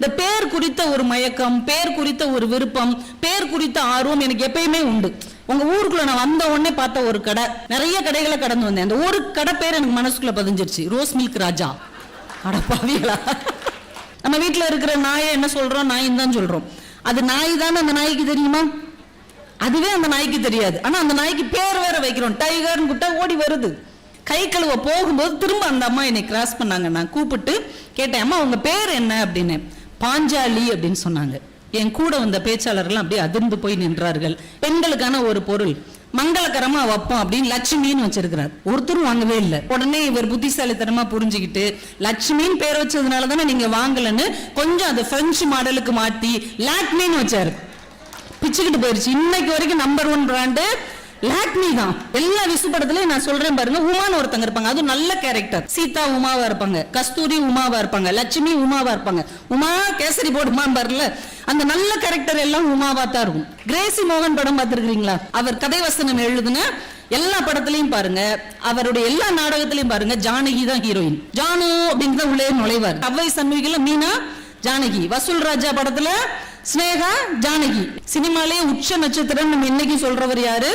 இந்த பேர் குறித்த ஒரு மயக்கம் பேர் குறித்த ஒரு விருப்பம் பேர் குறித்த ஆர்வம் எனக்கு எப்பயுமே உண்டு. உங்க ஊருக்குள்ள நான் வந்த உடனே பார்த்த ஒரு கடை நிறைய கடைகளை கடந்து வந்தேன். அந்த ஒரு கடை பேர் எனக்கு மனசுக்குள்ள பதிஞ்சிருச்சு ரோஸ் மில்க் ராஜா. அட பாவிகளா. நம்ம வீட்டில் இருக்கிற நாயை என்ன சொல்றோம்? நாயின்னு தான் சொல்றோம். அது நாய் தானே அந்த நாய்க்கு தெரியுமா? அதுவே அந்த நாய்க்கு தெரியாது. ஆனா அந்த நாய்க்கு பேர் வேற வைக்கிறோம். டைகர்னு கூட்ட ஓடி வருது. கை கழுவ போகும்போது திரும்ப அந்த அம்மா என்னை கிராஸ் பண்ணாங்க. நான் கூப்பிட்டு கேட்டேன் அம்மா உங்க பேர் என்ன? அப்படின்னு. பாஞ்சாலி அப்படின்னு சொன்னாங்க. என் கூட வந்த பேச்சாளர்கள் அப்படியே அதிர்ந்து போய் நின்றார்கள். பெண்களுக்கான ஒரு பொருள் மங்களகரமா வைப்போம் அப்படின்னு லட்சுமின்னு வச்சிருக்கிறார். ஒருத்தரும் வாங்கவே இல்லை. உடனே இவர் புத்திசாலித்தனமா புரிஞ்சுக்கிட்டு லட்சுமின்னு பேர் வச்சதுனால தானே நீங்க வாங்கலன்னு கொஞ்சம் அதை பிரெஞ்சு மாடலுக்கு மாத்தி லாக்மின்னு வச்சாரு. பிச்சுக்கிட்டு போயிருச்சு. இன்னைக்கு வரைக்கும் நம்பர் ஒன் பிராண்டு லாக்மி தான். எல்லா விசு படத்துலயும் நான் சொல்றேன் பாருங்க உமான்னு ஒருத்தங்க இருப்பாங்க. அது நல்ல கேரக்டர் சீதா உமாவா இருப்பாங்க கஸ்தூரி உமாவா இருப்பாங்க லட்சுமி உமாவா இருப்பாங்க. உமா கேசரி போர்டு உமா பாருல. அந்த நல்ல கேரக்டர் எல்லாம் உமாவா தான் இருக்கும். கிரேசி மோகன் படம் பார்த்துருக்கீங்களா அவர் கதை வசனம் எழுதுன எல்லா படத்துலயும் பாருங்க அவருடைய எல்லா நாடகத்திலயும் பாருங்க ஜானகி தான் ஹீரோயின் ஜானு அப்படின்னு தான் உள்ளே நுழைவார். அவ்வை சண்முகில மீனா ஜானகி. வசூல் ராஜா படத்துல ஸ்னேகா ஜானகி. சினிமாலே உச்ச நட்சத்திரம் நம்ம இன்னைக்கு சொல்றவர் யாரு?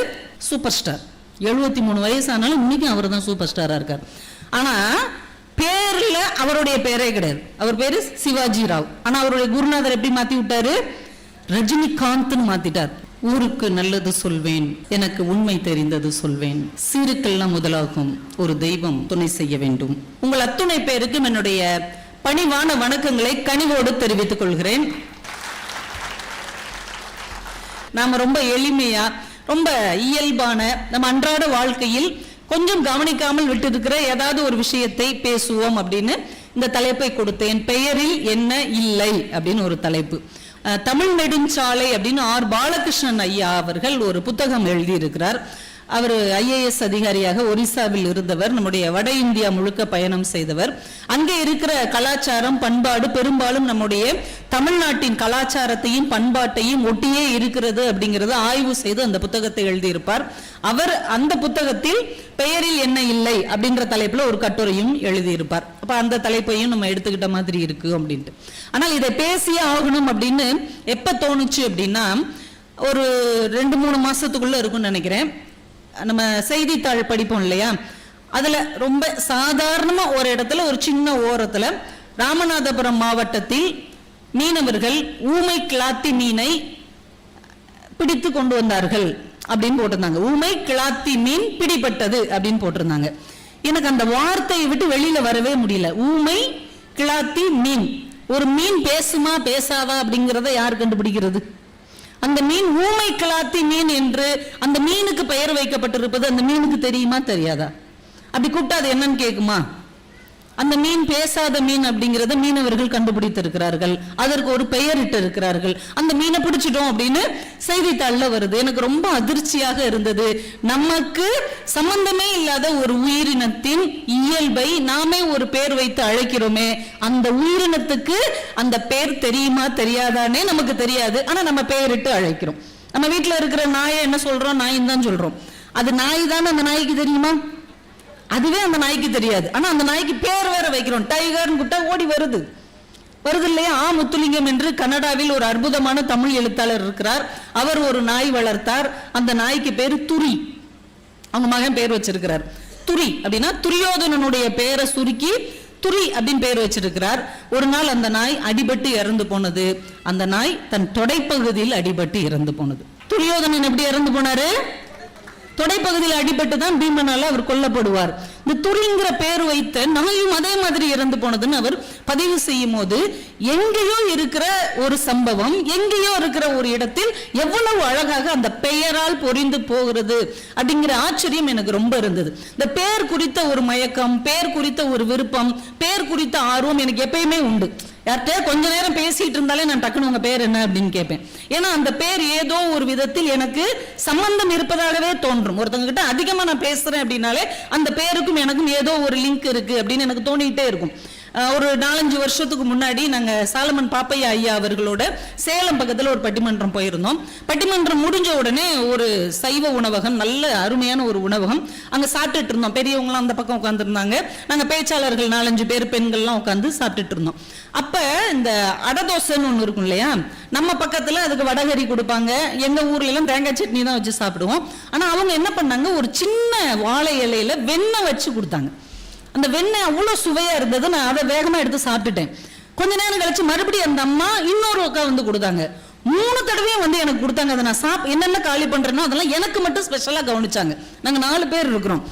Super star. எழுபத்தி மூணு வயசானாலும் இன்னைக்கும் அவர் தான் சூப்பர் ஸ்டாரா இருக்கார். ஆனால் பேரில் அவருடைய பேரே கிடையாது. அவர் பேரு சிவாஜி ராவ். ஆனால் அவருடைய குருநாதர் எப்படி மாத்தி விட்டாரு? ரஜினிகாந்த்னு மாற்றிட்டார் ஊருக்கு நல்லது சொல்வேன் எனக்கு உண்மை தெரிந்தது சொல்வேன். சீருக்கெல்லாம் முதலாகும் ஒரு தெய்வம் துணை செய்ய வேண்டும். உங்கள் அத்துணை பேருக்கும் என்னுடைய பணிவான வணக்கங்களை கனிவோடு தெரிவித்துக் கொள்கிறேன். நாம ரொம்ப எளிமையா ரொம்ப இயல்பான நம்ம அன்றாட வாழ்க்கையில் கொஞ்சம் கவனிக்காமல் விட்டிருக்கிற ஏதாவது ஒரு விஷயத்தை பேசுவோம் அப்படின்னு இந்த தலைப்பை கொடுத்தேன். பெயரில் என்ன இல்லை அப்படின்னு ஒரு தலைப்பு. தமிழ் நெடுஞ்சாலை அப்படின்னு ஆர் பாலகிருஷ்ணன் ஐயா அவர்கள் ஒரு புத்தகம் எழுதியிருக்கிறார். அவர் ஐஏஎஸ் அதிகாரியாக ஒரிசாவில் இருந்தவர் நம்முடைய வட இந்தியா முழுக்க பயணம் செய்தவர். அங்கே இருக்கிற கலாச்சாரம் பண்பாடு பெரும்பாலும் நம்முடைய தமிழ்நாட்டின் கலாச்சாரத்தையும் பண்பாட்டையும் ஒட்டியே இருக்கிறது அப்படிங்கிறத ஆய்வு செய்து அந்த புத்தகத்தை எழுதியிருப்பார். அவர் அந்த புத்தகத்தில் பெயரில் என்ன இல்லை அப்படின்ற தலைப்புல ஒரு கட்டுரையும் எழுதியிருப்பார். அப்ப அந்த தலைப்பையும் நம்ம எடுத்துக்கிட்ட மாதிரி இருக்கு அப்படின்ட்டு. ஆனால் இதை பேசியே ஆகணும் அப்படின்னு எப்ப தோணுச்சு அப்படின்னா ஒரு ரெண்டு மூணு மாசத்துக்குள்ள இருக்கும்னு நினைக்கிறேன். நம்ம செய்தித்தாள் படிப்போம் இல்லையா? அதுல ரொம்ப சாதாரணமா ஒரு இடத்துல ஒரு சின்ன ஓரத்துல ராமநாதபுரம் மாவட்டத்தில் மீனவர்கள் ஊமை கிளாத்தி மீனை பிடித்து கொண்டு வந்தார்கள் அப்படின்னு போட்டிருந்தாங்க. ஊமை கிளாத்தி மீன் பிடிபட்டது அப்படின்னு போட்டிருந்தாங்க. எனக்கு அந்த வார்த்தையை விட்டு வெளியில வரவே முடியல. ஊமை கிளாத்தி மீன். ஒரு மீன் பேசுமா பேசாதா அப்படிங்கிறத யார் கண்டுபிடிக்கிறது? அந்த மீன் ஊமை கிளாத்தி மீன் என்று அந்த மீனுக்கு பெயர் வைக்கப்பட்டிருப்பது அந்த மீனுக்கு தெரியுமா தெரியாதா? அப்படி கூப்பிட்டா அது என்னன்னு கேக்குமா? அந்த மீன் பேசாத மீன் அப்படிங்கிறத மீனவர்கள் கண்டுபிடித்திருக்கிறார்கள். அதற்கு ஒரு பெயரிட்டு இருக்கிறார்கள். அந்த மீனை பிடிச்சிட்டோம் அப்படின்னு செய்தித்தாளில் வருது. எனக்கு ரொம்ப அதிர்ச்சியாக இருந்தது. நமக்கு சம்பந்தமே இல்லாத ஒரு உயிரினத்தின் இயல்பை நாமே ஒரு பேர் வைத்து அழைக்கிறோமே. அந்த உயிரினத்துக்கு அந்த பேர் தெரியுமா தெரியாதானே நமக்கு தெரியாது. ஆனா நம்ம பெயரிட்டு அழைக்கிறோம். நம்ம வீட்டில் இருக்கிற நாயை என்ன சொல்றோம்? நாயின் தான் சொல்றோம். அது நாய் தானே அந்த நாய்க்கு தெரியுமா? அதுவே அந்த நாய்க்கு தெரியாது. ஆனா அந்த நாய்க்கு பேர் வேற வைக்கிறோம். டைகர்னு கூட்டா ஓடி வருது. வருது இல்லையா? ஆ முத்துலிங்கம் என்று கனடாவில் ஒரு அற்புதமான தமிழ் எழுத்தாளர் இருக்கிறார். அவர் ஒரு நாய் வளர்த்தார். அந்த நாய்க்கு பேரு துரி. அவங்க மகன் பேர் வச்சிருக்கிறார். துரி அப்படின்னா துரியோதனனுடைய பேரை சுருக்கி துரி அப்படின்னு பேர் வச்சிருக்கிறார். ஒரு நாள் அந்த நாய் அடிபட்டு இறந்து போனது. அந்த நாய் தன் தொடைப்பகுதியில் அடிபட்டு இறந்து போனது. துரியோதனன் எப்படி இறந்து போனாரு? தொடைப்பகுதியில் அடிபட்டு தான் பீமனால அவர் கொல்லப்படுவார். இந்த துரிங்கிற பேர் வைத்த நாயும் அதே மாதிரி இறந்து போனதுன்னு அவர் பதிவு செய்யும் போது எங்கேயோ இருக்கிற ஒரு சம்பவம் எங்கேயோ இருக்கிற ஒரு இடத்தில் எவ்வளவு அழகாக அந்த பெயரால் பொரிந்து போகிறது அப்படிங்கிற ஆச்சரியம் எனக்கு ரொம்ப இருந்தது. இந்த பேர் குறித்த ஒரு மயக்கம் பேர் குறித்த ஒரு விருப்பம் பேர் குறித்த ஆர்வம் எனக்கு எப்பயுமே உண்டு. யார்கிட்ட கொஞ்ச நேரம் பேசிட்டு இருந்தாலே நான் டக்குனு உங்க பேர் என்ன அப்படின்னு கேட்பேன். ஏன்னா அந்த பேர் ஏதோ ஒரு விதத்தில் எனக்கு சம்பந்தம் இருப்பதாகவே தோன்றும். ஒருத்தங்க கிட்ட அதிகமா நான் பேசுறேன் அப்படின்னாலே அந்த பேருக்கும் எனக்கும் ஏதோ ஒரு லிங்க் இருக்கு அப்படின்னு எனக்கு தோணிக்கிட்டே இருக்கும். ஒரு நாலஞ்சு வருஷத்துக்கு முன்னாடி நாங்கள் சாலமன் பாப்பையா ஐயா அவர்களோட சேலம் பக்கத்தில் ஒரு பட்டிமன்றம் போயிருந்தோம். பட்டிமன்றம் முடிஞ்ச உடனே ஒரு சைவ உணவகம் நல்ல அருமையான ஒரு உணவகம் அங்கே சாப்பிட்டுட்டு இருந்தோம். பெரியவங்களாம் அந்த பக்கம் உட்காந்துருந்தாங்க நாங்கள் பேச்சாளர்கள் நாலஞ்சு பேர் பெண்கள்லாம் உட்காந்து சாப்பிட்டுட்டு இருந்தோம். அப்போ இந்த அடதோசைன்னு ஒன்று இருக்கும் இல்லையா? நம்ம பக்கத்தில் அதுக்கு வடகறி கொடுப்பாங்க. எங்கள் ஊர்ல தேங்காய் சட்னி தான் வச்சு சாப்பிடுவோம். ஆனால் அவங்க என்ன பண்ணாங்க? ஒரு சின்ன வாழை இலையில வெண்ணெய் வச்சு கொடுத்தாங்க. அந்த வெண்ணெய் அவ்வளோ சுவையாக இருந்தது. நான் அதை வேகமாக எடுத்து சாப்பிட்டுட்டேன். கொஞ்ச நேரம் கழிச்சு மறுபடியும் அந்த அம்மா இன்னொரு அக்கா வந்து கொடுத்தாங்க. மூணு தடவையும் வந்து எனக்கு கொடுத்தாங்க. அதை நான் சாப் என்னென்ன காலி பண்ணுறேனோ அதெல்லாம் எனக்கு மட்டும் ஸ்பெஷலாக கவனிச்சாங்க. நாங்கள் நாலு பேர் இருக்கிறோம்.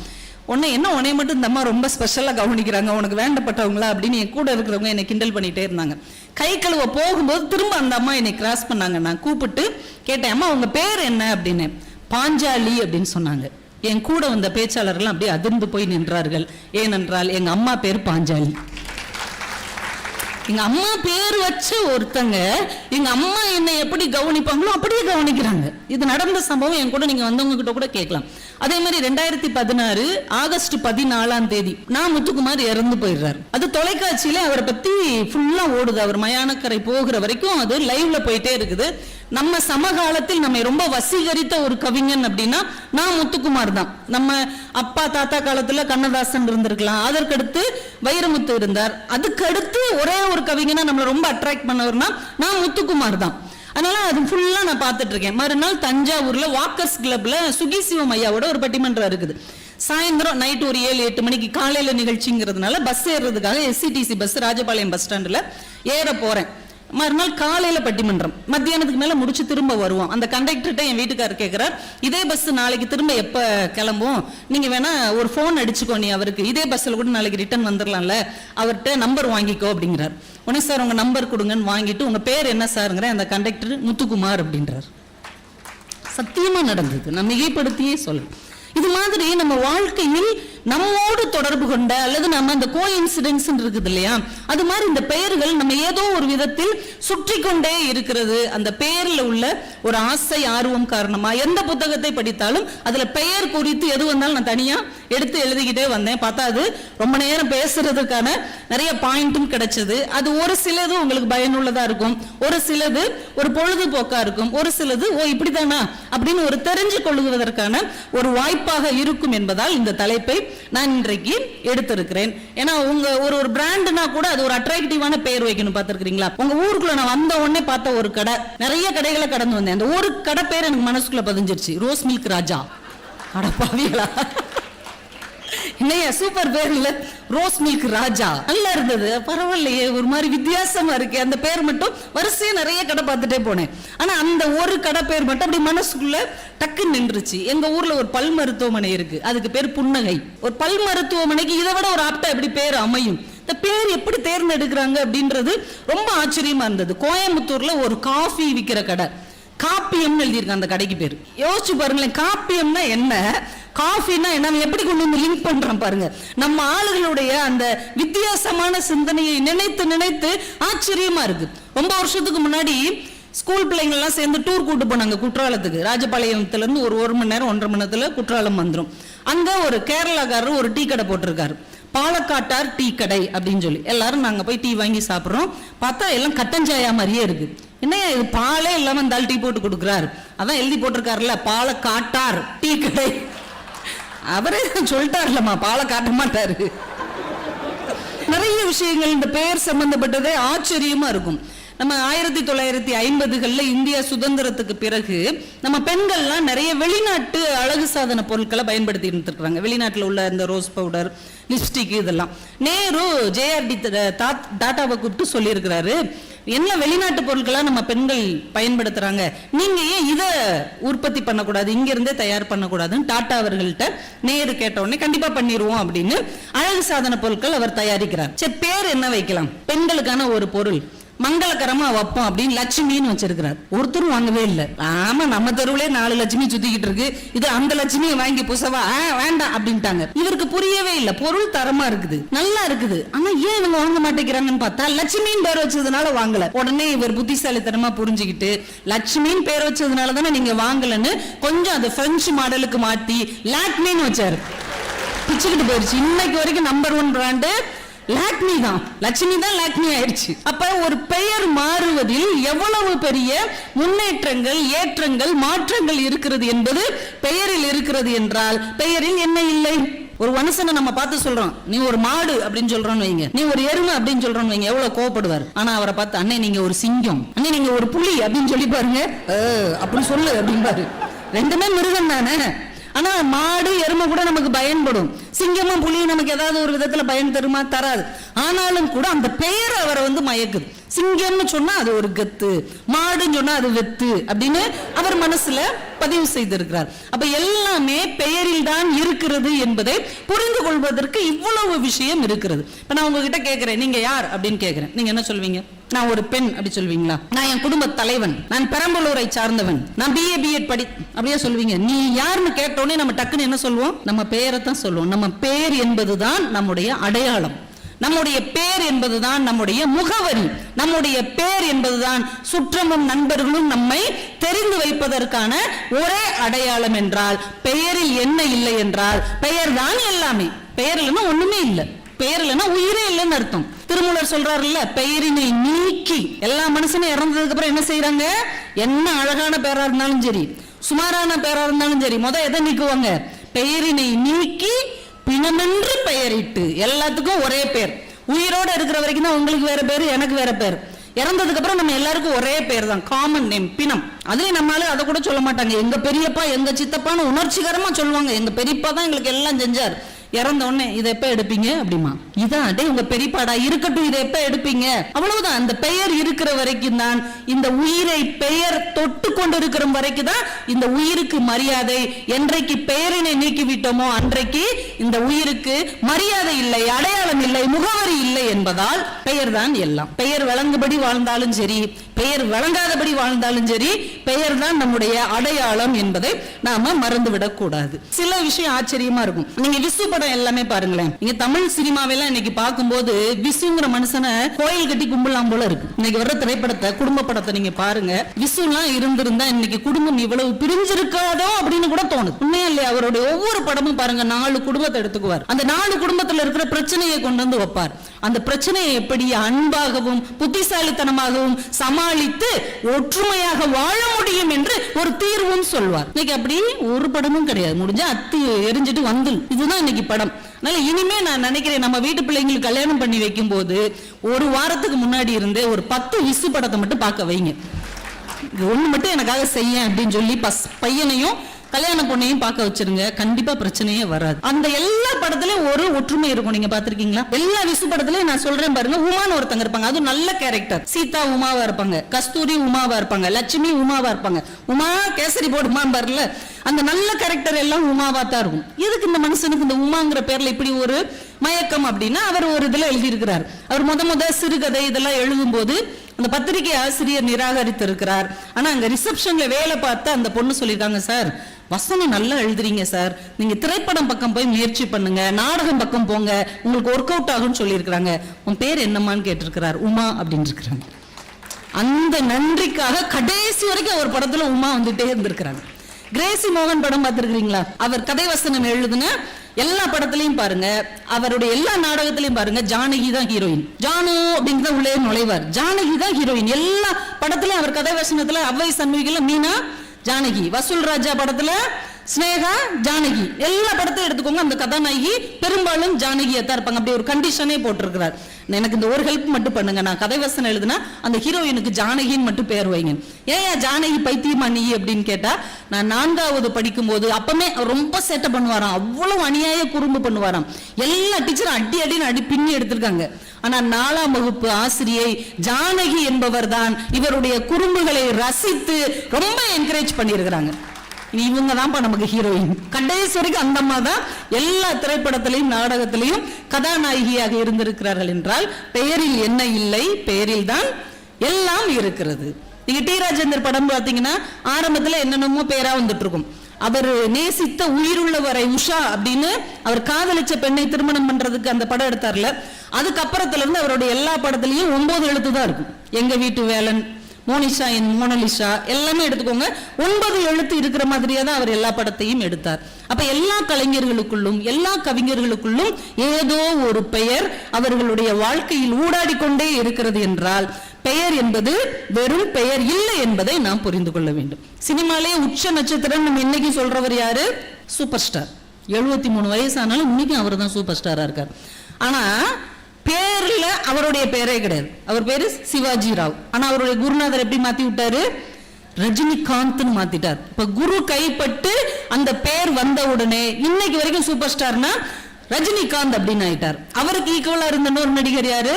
உன்னை என்ன உன்னை மட்டும் இந்த அம்மா ரொம்ப ஸ்பெஷலாக கவனிக்கிறாங்க. உனக்கு வேண்டப்பட்டவங்களா அப்படின்னு என் கூட இருக்கிறவங்க என்னை கிண்டல் பண்ணிகிட்டே இருந்தாங்க. கை கழுவ போகும்போது திரும்ப அந்த அம்மா என்னை கிராஸ் பண்ணாங்க. நான் கூப்பிட்டு கேட்டேன் அம்மா உங்கள் பேர் என்ன? அப்படின்னு. பாஞ்சாலி அப்படின்னு சொன்னாங்க. என் கூட வந்த பேச்சாளர்கள் அப்படியே அதிர்ந்து போய் நின்றார்கள். ஏனென்றால் எங்க அம்மா பேர் பாஞ்சாலி. எங்க அம்மா பேர் வச்ச ஒருத்தங்க எங்க அம்மா என்னை எப்படி கவனிப்பாங்களோ அப்படியே கவனிக்கிறாங்க. இது நடந்த சம்பவம் என் கூட நீங்க வந்தவங்க கிட்ட கூட கேட்கலாம். அதே மாதிரி ரெண்டாயிரத்தி பதினாறு ஆகஸ்ட் பதினாலாம் தேதி நான் முத்துக்குமார் இறந்து போயிடுறாரு. அது தொலைக்காட்சியில அவரை பத்தி ஃபுல்லா ஓடுது. அவர் மயானக்கரை போகிற வரைக்கும் அது லைவ்ல போயிட்டே இருக்குது. நம்ம சமகாலத்தில் நம்மை ரொம்ப வசீகரித்த ஒரு கவிஞன் அப்படின்னா நான் முத்துக்குமார் தான். நம்ம அப்பா தாத்தா காலத்துல கண்ணதாசன் இருந்திருக்கலாம். அதற்கடுத்து வைரமுத்து இருந்தார். அதுக்கடுத்து ஒரே ஒரு கவிஞனா நம்மளை ரொம்ப அட்ராக்ட் பண்ணவர்னா நான் முத்துக்குமார் தான். அதனால அது ஃபுல்லா நான் பார்த்துட்டு இருக்கேன் மறுநாள் தஞ்சாவூர்ல வாக்கர்ஸ் கிளப்ல சுகி சிவம் ஐயாவோட ஒரு பட்டிமன்றம் இருக்குது. சாயந்தரம் நைட் ஒரு ஏழு எட்டு மணிக்கு காலையில நிகழ்ச்சிங்கிறதுனால பஸ் ஏறுறதுக்காக எஸ்சிடிசி பஸ் ராஜபாளையம் பஸ் ஸ்டாண்டில் ஏற போறேன். மறுநாள் காலையில பட்டிமன்றம். மத்தியானத்துக்கு மேல முடிச்சு திரும்ப வருவோம். அந்த கண்டக்டர்கிட்ட என் வீட்டுக்காரர் கேட்குறார் இதே பஸ் நாளைக்கு திரும்ப எப்போ கிளம்பும் நீங்க வேணா ஒரு ஃபோன் அடிச்சுக்கோ நீ அவருக்கு. இதே பஸ்ல கூட நாளைக்கு ரிட்டர்ன் வந்துடலாம்ல அவர்கிட்ட நம்பர் வாங்கிக்கோ அப்படிங்கிறார். உடனே சார் உங்க நம்பர் கொடுங்கன்னு வாங்கிட்டு உங்க பேர் என்ன சாருங்கிற அந்த கண்டக்டர் முத்துக்குமார் அப்படின்றார். சத்தியமா நடந்தது. நான் மிகைப்படுத்தியே சொல்றேன் இது மாதிரி நம்ம வாழ்க்கையில் நம்மோடு தொடர்பு கொண்ட அல்லது நம்ம அந்த கோ இன்சிடென்ட்ஸ் இருக்குது இல்லையா? அது மாதிரி இந்த பெயர்கள் நம்ம ஏதோ ஒரு விதத்தில் சுற்றி கொண்டே இருக்கிறது. அந்த பெயரில் உள்ள ஒரு ஆசை ஆர்வம் காரணமா எந்த புத்தகத்தை படித்தாலும் அதுல பெயர் குறித்து எது வந்தாலும் நான் தனியா எடுத்து எழுதிக்கிட்டே வந்தேன். பார்த்தா அது ரொம்ப நேரம் பேசுறதுக்கான நிறைய பாயிண்ட்டும் கிடைச்சது. அது ஒரு சிலது உங்களுக்கு பயனுள்ளதா இருக்கும். ஒரு சிலது ஒரு பொழுதுபோக்கா இருக்கும். ஒரு சிலது ஓ இப்படிதானா அப்படின்னு ஒரு தெரிஞ்சு கொள்ளுவதற்கான ஒரு வாய்ப்பாக இருக்கும் என்பதால் இந்த தலைப்பை நான் இன்றைக்கு எடுத்திருக்கிறேன். ஏன்னா உங்க ஒரு ஒரு பிராண்ட்னா கூட அது ஒரு அட்ராக்டிவான பெயர் வைக்கணும் பார்த்துருக்கீங்களா உங்க ஊருக்குள்ள நான் வந்த உடனே பார்த்த ஒரு கடை நிறைய கடைகளை கடந்து வந்தேன். அந்த ஒரு கடை பேர் எனக்கு மனசுக்குள்ள பதிஞ்சிருச்சு. Rose milk Raja. அட என்னையா சூப்பர் பேர் இல்ல ரோஸ் மில்க் ராஜா. நல்லா இருந்தது. பரவாயில்லையே ஒரு மாதிரி வித்தியாசமா இருக்கு. அந்த பேர் மட்டும் வரிசையா நிறைய கடை பார்த்துட்டே போனேன். ஆனா அந்த ஒரு கடை பேர் மட்டும் அப்படி மனசுக்குள்ள டக்குன்னு நின்றுச்சு. எங்க ஊர்ல ஒரு பல் மருத்துவமனை இருக்கு. அதுக்கு பேர் புன்னகை. ஒரு பல் மருத்துவமனைக்கு இதை விட ஒரு ஆப்டா எப்படி பேர் அமையும்? இந்த பேர் எப்படி தேர்ந்தெடுக்கிறாங்க அப்படின்றது ரொம்ப ஆச்சரியமா இருந்தது. கோயம்புத்தூர்ல ஒரு காஃபி விக்கிற கடை. காப்பியம்னு எழுதியிருக்காங்க அந்த கடைக்கு பேர். யோசிச்சு பாருங்களேன் காப்பியம்னா என்ன? காஃபின்னா என்ன? எப்படி கொண்டு வந்து லிங்க் பண்றோம் பாருங்க. நம்ம ஆளுகளுடைய அந்த வித்தியாசமான சிந்தனையை நினைத்து நினைத்து ஆச்சரியமா இருக்கு. ரொம்ப வருஷத்துக்கு முன்னாடி ஸ்கூல் பிள்ளைங்கள்லாம் சேர்ந்து டூர் கூட்டு போனாங்க குற்றாலத்துக்கு. ராஜபாளையத்துலேருந்து ஒரு ஒரு மணி நேரம் ஒன்றரை மணி நேரத்தில் குற்றாலம் வந்துடும் அங்கே ஒரு கேரளாக்காரர் ஒரு டீ கடை போட்டிருக்காரு. பாலக்காட்டார் டீ கடை அப்படின்னு சொல்லி. எல்லாரும் நாங்கள் போய் டீ வாங்கி சாப்பிட்றோம். பார்த்தா எல்லாம் கட்டஞ்சாயா மாதிரியே இருக்கு. என்னையா இது? பாலே இல்லாமல் இந்த டீ போட்டு கொடுக்குறாரு. அதான் எழுதி போட்டிருக்காருல்ல பாலக்காட்டார் டீ கடை. அவரே சொல்லிட்டார்லம்மா பாலை காட்ட மாட்டாரு. நிறைய விஷயங்கள் இந்த பெயர் சம்பந்தப்பட்டதே ஆச்சரியமா இருக்கும். நம்ம ஆயிரத்தி தொள்ளாயிரத்தி ஐம்பதுகள்ல இந்தியா சுதந்திரத்துக்கு பிறகு நம்ம பெண்கள்லாம் நிறைய வெளிநாட்டு அழகு சாதன பொருட்களை பயன்படுத்தி இருக்காங்க வெளிநாட்டுல உள்ள இந்த ரோஸ் பவுடர் லிப்ஸ்டிக் இதெல்லாம். நேரு ஜேஆர்டி டாட்டாவை கூப்பிட்டு சொல்லியிருக்கிறாரு என்ன வெளிநாட்டு பொருட்களா நம்ம பெண்கள் பயன்படுத்துறாங்க? நீங்க ஏன் இத உற்பத்தி பண்ணக்கூடாது? இங்கிருந்தே தயார் பண்ணக்கூடாதுன்னு டாட்டா அவர்கள்ட்ட நேரு கேட்ட உடனே கண்டிப்பா பண்ணிடுவோம் அப்படின்னு அழகு சாதன பொருட்கள் அவர் தயாரிக்கிறார். சரி பேர் என்ன வைக்கலாம்? பெண்களுக்கான ஒரு பொருள். மங்களகரமா வைப்போம் அப்படின்னு லட்சுமின்னு வச்சிருக்கிறார். ஒருத்தரும் வாங்கவே இல்லை. ஆமா நம்ம தெருவுலே நாலு லட்சுமி சுத்திக்கிட்டு இருக்கு. இது அந்த லட்சுமியை வாங்கி புசவா? ஆ, வேண்டாம் அப்படின்ட்டாங்க. இவருக்கு புரியவே இல்லை. பொருள் தரமா இருக்குது. நல்லா இருக்குது. ஆனா ஏன் இவங்க வாங்க மாட்டேங்கிறாங்கன்னு பார்த்தா லட்சுமின்னு பேர் வச்சதுனால வாங்கல. உடனே இவர் புத்திசாலித்தனமா புரிஞ்சுக்கிட்டு லட்சுமின்னு பேர் வச்சதுனால தானே நீங்க வாங்கலன்னு கொஞ்சம் அது பிரெஞ்சு மாடலுக்கு மாத்தி லாக்மின்னு வச்சாரு. பிச்சுக்கிட்டு போயிருச்சு. இன்னைக்கு வரைக்கும் நம்பர் ஒன் பிராண்டு லாக்மி தான். லட்சுமி தான் லாக்மி ஆயிடுச்சு. அப்ப ஒரு பெயர் மாறுவதில் எவ்வளவு பெரிய முன்னேற்றங்கள் ஏற்றங்கள் மாற்றங்கள் இருக்கிறது என்பது பெயரில் இருக்கிறது என்றால் பெயரில் என்ன இல்லை? ஒரு மனுஷனை நம்ம பார்த்து சொல்றோம் நீ ஒரு மாடு அப்படின்னு சொல்றோம்னு வைங்க. நீ ஒரு எருமை அப்படின்னு சொல்றோம்னு வைங்க. எவ்வளவு கோவப்படுவார். ஆனா அவரை பார்த்து அண்ணே நீங்க ஒரு சிங்கம். அண்ணே நீங்க ஒரு புலி அப்படின்னு சொல்லி பாருங்க. அப்படின்னு அப்படி சொல்லு பாரு ரெண்டுமே மிருகம் தானே ஆனா மாடு எருமை கூட நமக்கு பயன்படும். சிங்கமும் புலியும் நமக்கு ஏதாவது ஒரு விதத்துல பயன் தருமா? தராது. ஆனாலும் கூட அந்த பெயர் அவரை வந்து மயக்குது. சிங்கம்னு சொன்னா அது ஒரு கத்து. மாடுன்னு சொன்னா அது வெத்து அப்படின்னு அவர் மனசுல பதிவு செய்திருக்கிறார். அப்ப எல்லாமே பெயரில் தான் இருக்கிறது என்பதை புரிந்து கொள்வதற்கு இவ்வளவு விஷயம் இருக்கிறது. இப்ப நான் உங்ககிட்ட கேட்கிறேன் நீங்க யார் அப்படின்னு கேட்கிறேன் நீங்க என்ன சொல்வீங்க? நான் ஒரு பெண் அப்படி சொல்வீங்களா? நான் என் குடும்ப தலைவன். நான் பெரம்பலூரை சார்ந்தவன். நான் பிஏ பிஎட் படி அப்படியே சொல்வீங்க. நீ யாருன்னு கேட்டோடனே நம்ம டக்குன்னு என்ன சொல்லுவோம் நம்ம பெயரை தான் சொல்லுவோம் நம்ம பெயர் என்பதுதான் நம்முடைய அடையாளம். நம்முடைய பேர் என்பதுதான் நம்முடைய முகவரி. நம்முடைய பேர் என்பதுதான் சுற்றமும் நண்பர்களும் நம்மை தெரிந்து வைப்பதற்கான ஒரே அடையாளம் என்றால் பெயரில் என்ன இல்லை என்றால் பெயர் தான் எல்லாமே. பெயர் இல்லைன்னா ஒண்ணுமே இல்லை. பெயர் இல்லைன்னா உயிரே இல்லைன்னு அர்த்தம். திருமூலர் சொல்றாருல்ல பெயரினை நீக்கி எல்லா மனுஷனும் இறந்ததுக்கு அப்புறம் என்ன செய்யறாங்க என்ன அழகான பேரா இருந்தாலும் சரி சுமாரான பேரா இருந்தாலும் சரி முத எதை நீக்குவாங்க? பெயரினை நீக்கி பிணமென்று பெயரிட்டு எல்லாத்துக்கும் ஒரே பேர். உயிரோட இருக்கிற வரைக்கும் தான் உங்களுக்கு வேற பேர் எனக்கு வேற பேர். இறந்ததுக்கு அப்புறம் நம்ம எல்லாருக்கும் ஒரே பேர் தான் காமன் நேம் பிணம். அதுலயும் நம்மளால அதை கூட சொல்ல மாட்டாங்க. எங்க பெரியப்பா எங்க சித்தப்பான்னு உணர்ச்சிகரமா சொல்லுவாங்க. எங்க பெரியப்பா தான் எங்களுக்கு எல்லாம் செஞ்சார். இறந்த உடனே இதை எப்ப எடுப்பீங்க? அப்படிமா. இதான் அடே உங்க பெரியப்பாடா இருக்கட்டும் இதை எப்ப எடுப்பீங்க? அவ்வளவுதான். அந்த பெயர் இருக்கிற வரைக்கும் தான் இந்த உயிரை பெயர் தொட்டு கொண்டு இருக்கிற வரைக்கும் தான் இந்த உயிருக்கு மரியாதை. என்றைக்கு பெயரினை நீக்கி விட்டோமோ அன்றைக்கு இந்த உயிருக்கு மரியாதை இல்லை அடையாளம் இல்லை முகவரி இல்லை என்பதால் பெயர் தான் எல்லாம். பெயர் வழங்குபடி வாழ்ந்தாலும் சரி பெயர் வழங்காதபடி வாழ்ந்தாலும் சரி பெயர் தான் நம்முடைய அடையாளம் என்பதை நாம மறந்து விடக்கூடாது சில விஷயம் ஆச்சரியமா இருக்கும். நீங்க விசு படம் எல்லாமே பாருங்களேன். நீங்க தமிழ் சினிமாவெல்லாம் இன்னைக்கு பார்க்கும்போது விசுங்கிற மனுஷனை கோயில் கட்டி கும்பலாம் போல இருக்கு. இன்னைக்கு வர்ற திரைப்படத்தை குடும்ப படத்தை நீங்க பாருங்க. விசுலாம் இருந்திருந்தா இன்னைக்கு குடும்பம் இவ்வளவு பிரிஞ்சிருக்காதோ அப்படின்னு கூட தோணுது. உண்மையா இல்லையா? அவருடைய ஒவ்வொரு படமும் பாருங்க நாலு குடும்பத்தை எடுத்துக்குவார். அந்த நாலு குடும்பத்துல இருக்கிற பிரச்சனையை கொண்டு வந்து வைப்பார். அந்த பிரச்சனையை எப்படி அன்பாகவும் புத்திசாலித்தனமாகவும் சமாளித்து ஒற்றுமையாக வாழ முடியும் என்று ஒரு தீர்வும் சொல்வார். இன்னைக்கு அப்படி ஒரு படமும் கிடையாது. முடிஞ்சா அத்தி எரிஞ்சிட்டு வந்து இதுதான் இன்னைக்கு படம். அதனால இனிமே நான் நினைக்கிறேன் நம்ம வீட்டு பிள்ளைங்களுக்கு கல்யாணம் பண்ணி வைக்கும் போது ஒரு வாரத்துக்கு முன்னாடி இருந்தே ஒரு பத்து விசு படத்தை மட்டும் பார்க்க வைங்க. ஒண்ணு மட்டும் எனக்காக செய்ய அப்படின்னு சொல்லி பஸ் பையனையும் கல்யாண பொண்ணையும் பார்க்க வச்சிருங்க. கண்டிப்பா பிரச்சனையே வராது. அந்த எல்லா படத்துலயும் ஒரு ஒற்றுமை இருக்கும். நீங்க பாத்திருக்கீங்களா எல்லா விசு படத்துலயும் நான் சொல்றேன் பாருங்க. உமான்னு ஒருத்தங்க இருப்பாங்க. அது நல்ல கேரக்டர் சீதா உமாவா இருப்பாங்க. கஸ்தூரி உமாவா இருப்பாங்க. லட்சுமி உமாவா இருப்பாங்க. உமா கேசரி போர்டு பாருல அந்த நல்ல கேரக்டர் எல்லாம் உமாவா தான் இருக்கும். எதுக்கு இந்த மனுஷனுக்கு இந்த உமாங்கிற பேர்ல இப்படி ஒரு மயக்கம் அப்படின்னா அவர் ஒரு இதுல எழுதியிருக்கிறார். அவர் முத முத சிறுகதை இதெல்லாம் எழுதும் போது அந்த பத்திரிகை ஆசிரியர் நிராகரித்து இருக்கிறார் ஆனா அங்க ரிசப்ஷன்ல வேலை பார்த்து அந்த பொண்ணு சொல்லியிருக்காங்க சார் வசனம் நல்லா எழுதுறீங்க சார் நீங்க திரைப்படம் பக்கம் போய் முயற்சி பண்ணுங்க நாடகம் பக்கம் போங்க உங்களுக்கு ஒர்க் அவுட் ஆகும்னு சொல்லியிருக்கிறாங்க. உன் பேர் என்னம்மான்னு கேட்டிருக்கிறார் உமா அப்படின்னு இருக்கிறாங்க. அந்த நன்றிக்காக கடைசி வரைக்கும் அவர் படத்துல உமா வந்துட்டே இருந்திருக்கிறாங்க. கிரேசி மோகன் படம் பார்த்துருக்கீங்களா அவர் கதை வசனம் எழுதுன எல்லா படத்துலயும் பாருங்க அவருடைய எல்லா நாடகத்திலையும் பாருங்க ஜானகி தான் ஹீரோயின் ஜானு அப்படின்னு தான் உள்ளே நுழைவார். ஜானகி தான் ஹீரோயின் எல்லா படத்துலயும் அவர் கதை வசனத்துல அவ்வை சண்முகில மீனா ஜானகி வசூல் ராஜா படத்துல ஸ்னேகா ஜானகி. எல்லா படத்தையும் எடுத்துக்கோங்க. அந்த கதாநாயகி பெரும்பாலும் ஜானகியா தான் இருப்பாங்க. அப்படி ஒரு கண்டிஷனே போட்டிருக்கிறார். எனக்கு இந்த ஒரு ஹெல்ப் மட்டும் பண்ணுங்க. நான் கதை வசனம் எழுதுனா அந்த ஹீரோயினுக்கு ஜானகின்னு மட்டும் பேர் வைங்க. ஏன் ஜானகி பைத்தியமா நீ அப்படின்னு கேட்டா நான் நான்காவது படிக்கும் போது அப்பமே ரொம்ப சேட்டை பண்ணுவாராம். அவ்வளவு அநியாய குறும்பு பண்ணுவாராம். எல்லா டீச்சரும் அடி அடின்னு அடி பின்னி எடுத்திருக்காங்க. ஆனா நாலாம் வகுப்பு ஆசிரியை ஜானகி என்பவர் தான் இவருடைய குறும்புகளை ரசித்து ரொம்ப என்கரேஜ் பண்ணியிருக்கிறாங்க. இவங்க தான்ப்பா நமக்கு ஹீரோயின் கடைசி வரைக்கும் அந்த அம்மா தான் எல்லா திரைப்படத்திலையும் நாடகத்திலையும் கதாநாயகியாக இருந்திருக்கிறார்கள் என்றால் பெயரில் என்ன இல்லை பெயரில் தான் எல்லாம் இருக்கிறது. நீங்க டி ராஜேந்தர் படம் பார்த்தீங்கன்னா ஆரம்பத்துல என்னென்னமோ பேரா வந்துட்டு இருக்கும் அவர் நேசித்த உயிருள்ளவரை உஷா அப்படின்னு அவர் காதலிச்ச பெண்ணை திருமணம் பண்றதுக்கு அந்த படம் எடுத்தார்ல. அதுக்கப்புறத்துல இருந்து அவருடைய எல்லா படத்துலயும் ஒன்பது எழுத்து தான் இருக்கும். எங்க வீட்டு வேலன் மோனிஷா என் மோனலிஷா எல்லாமே எடுத்துக்கோங்க. ஒன்பது எழுத்து இருக்கிற மாதிரியே தான் அவர் எல்லா படத்தையும் எடுத்தார். அப்ப எல்லா கலைஞர்களுக்குள்ளும் எல்லா கவிஞர்களுக்குள்ளும் ஏதோ ஒரு பெயர் அவர்களுடைய வாழ்க்கையில் ஊடாடி கொண்டே இருக்கிறது என்றால் பெயர் என்பது வெறும் பெயர் இல்லை என்பதை நாம் புரிந்து கொள்ள வேண்டும். சினிமாலே உச்ச நட்சத்திரம் நம்ம இன்னைக்கு சொல்றவர் யாரு? Super star. எழுபத்தி மூணு வயசானாலும் இன்னைக்கும் அவர் தான் சூப்பர் ஸ்டாரா இருக்கார். ஆனா பேர்ல அவருடைய பேரே கிடையாது. அவர் பேரு சிவாஜி ராவ். ஆனா அவருடைய குருநாதர் எப்படி மாத்தி விட்டாரு? ரஜினிகாந்த்னு மாத்திட்டார். இப்ப குரு கைப்பட்டு அந்த பேர் வந்த உடனே இன்னைக்கு வரைக்கும் சூப்பர் ஸ்டார்னா ரஜினிகாந்த் அப்படின்னு ஆயிட்டார். அவருக்கு ஈக்குவலா இருந்த இன்னொரு நடிகர் யாரு?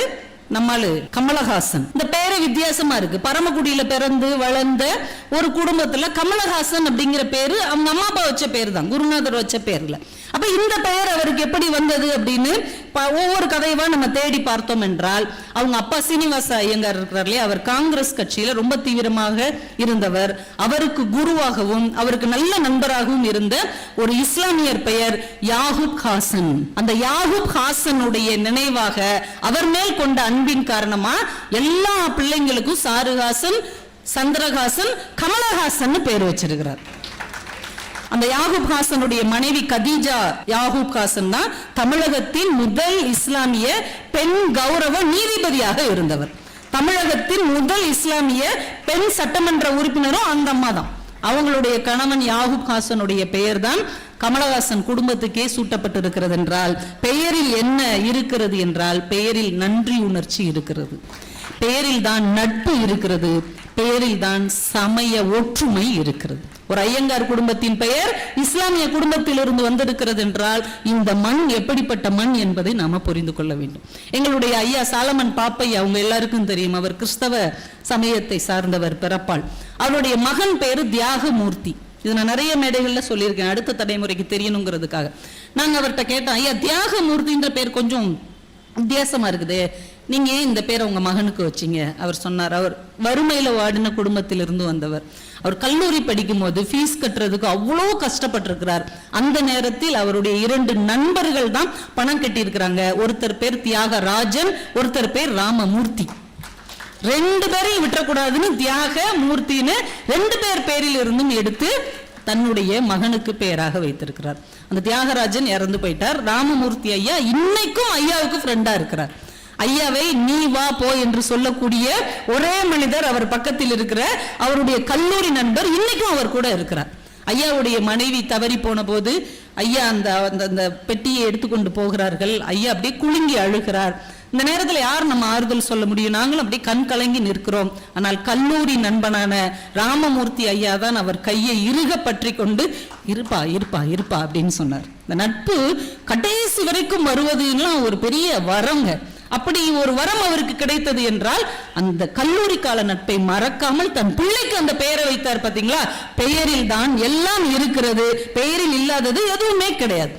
நம்மாளு கமலஹாசன். இந்த பேரே வித்தியாசமா இருக்கு. பரமக்குடியில பிறந்து வளர்ந்த ஒரு குடும்பத்துல கமலஹாசன் அப்படிங்கிற பேரு அவங்க அம்மா அப்பா வச்ச பேர் தான் குருநாதர் வச்ச பேர்ல. அப்ப இந்த பெயர் அவருக்கு எப்படி வந்தது அப்படின்னு ஒவ்வொரு கதையவா நம்ம தேடி பார்த்தோம் என்றால் அவங்க அப்பா சீனிவாச ஐயங்கார் இருக்கிறார் இல்லையா? அவர் காங்கிரஸ் கட்சியில ரொம்ப தீவிரமாக இருந்தவர். அவருக்கு குருவாகவும் அவருக்கு நல்ல நண்பராகவும் இருந்த ஒரு இஸ்லாமியர் பெயர் யாகூப் ஹாசன். அந்த யாகூப் ஹாசனுடைய நினைவாக அவர் மேல் கொண்ட அன்பின் காரணமா எல்லா பிள்ளைங்களுக்கும் சாருஹாசன் சந்திரஹாசன் கமலஹாசன் பேர் வச்சிருக்கிறார். அந்த யாகூப் ஹாசனுடைய மனைவி கதீஜா யாகூப் ஹாசன் தான் தமிழகத்தின் முதல் இஸ்லாமிய பெண் கௌரவ நீதிபதியாக இருந்தவர். தமிழகத்தின் முதல் இஸ்லாமிய பெண் சட்டமன்ற உறுப்பினரும் அந்த அம்மா தான். அவங்களுடைய கணவன் யாகூப் ஹாசனுடைய பெயர் தான் கமலஹாசன் குடும்பத்துக்கே சூட்டப்பட்டிருக்கிறது என்றால் பெயரில் என்ன இருக்கிறது என்றால் பெயரில் நன்றி உணர்ச்சி இருக்கிறது. பெயரில் தான் நட்பு இருக்கிறது பெயரில் தான் சமய ஒற்றுமை இருக்கிறது. ஒரு ஐயங்கார் குடும்பத்தின் பெயர் இஸ்லாமிய குடும்பத்திலிருந்து வந்திருக்கிறது என்றால் இந்த மண் எப்படிப்பட்ட மண் என்பதை நாம புரிந்து கொள்ள வேண்டும். எங்களுடைய ஐயா சாலமன் பாப்பையா அவங்க எல்லாருக்கும் தெரியும் அவர் கிறிஸ்தவ சமயத்தை சார்ந்தவர் பிறப்பாள். அவருடைய மகன் பேரு தியாகமூர்த்தி. இது நான் நிறைய மேடைகள்ல சொல்லியிருக்கேன் அடுத்த தலைமுறைக்கு தெரியணுங்கிறதுக்காக. நாங்க அவர்கிட்ட கேட்டோம் ஐயா தியாகமூர்த்தின்ற பேர் கொஞ்சம் வித்தியாசமா இருக்குது நீங்க ஏன் இந்த பேரை உங்க மகனுக்கு வச்சீங்க? அவர் சொன்னார் அவர் வறுமையில வாடின குடும்பத்திலிருந்து வந்தவர். அவர் கல்லூரி படிக்கும் போது ஃபீஸ் கட்டுறதுக்கு அவ்வளோ கஷ்டப்பட்டிருக்கிறார். அந்த நேரத்தில் அவருடைய இரண்டு நண்பர்கள் தான் பணம் கட்டியிருக்கிறாங்க. ஒருத்தர் பேர் தியாகராஜன் ஒருத்தர் பேர் ராமமூர்த்தி. ரெண்டு பேரையும் விட்டுறக்கூடாதுன்னு தியாக மூர்த்தின்னு ரெண்டு பேர் பேரில் இருந்தும் எடுத்து தன்னுடைய மகனுக்கு பெயராக வைத்திருக்கிறார். அந்த தியாகராஜன் இறந்து போயிட்டார். ராமமூர்த்தி ஐயா இன்னைக்கும் ஐயாவுக்கு ஃப்ரெண்டா இருக்கிறார். ஐயாவை நீ வா போ என்று சொல்லக்கூடிய ஒரே மனிதர் அவர் பக்கத்தில் இருக்கிற அவருடைய கல்லூரி நண்பர் இன்னைக்கும் அவர் கூட இருக்கிறார். ஐயாவுடைய மனைவி தவறி போன போது ஐயா அந்த அந்த- அந்த பெட்டியை எடுத்துக்கொண்டு போகிறார்கள். ஐயா அப்படியே குலுங்கி அழுகிறார். இந்த நேரத்துல யார் நம்ம ஆறுதல் சொல்ல முடியும்? நாங்களும் அப்படியே கண் கலங்கி நிற்கிறோம். ஆனால் கல்லூரி நண்பனான ராமமூர்த்தி ஐயா தான் அவர் கையை இறுக பற்றி கொண்டு இருப்பா இருப்பா இருப்பா அப்படின்னு சொன்னார். இந்த நட்பு கடைசி வரைக்கும் வருவதுலாம் ஒரு பெரிய வரங்க. அப்படி ஒரு வரம் அவருக்கு கிடைத்தது என்றால் அந்த கல்லூரி கால நட்பை மறக்காமல் தன் பிள்ளைக்கு அந்த பெயரை வைத்தார் பாத்தீங்களா? பெயரில் தான் எல்லாம் இருக்கிறது. பெயரில் இல்லாதது எதுவுமே கிடையாது.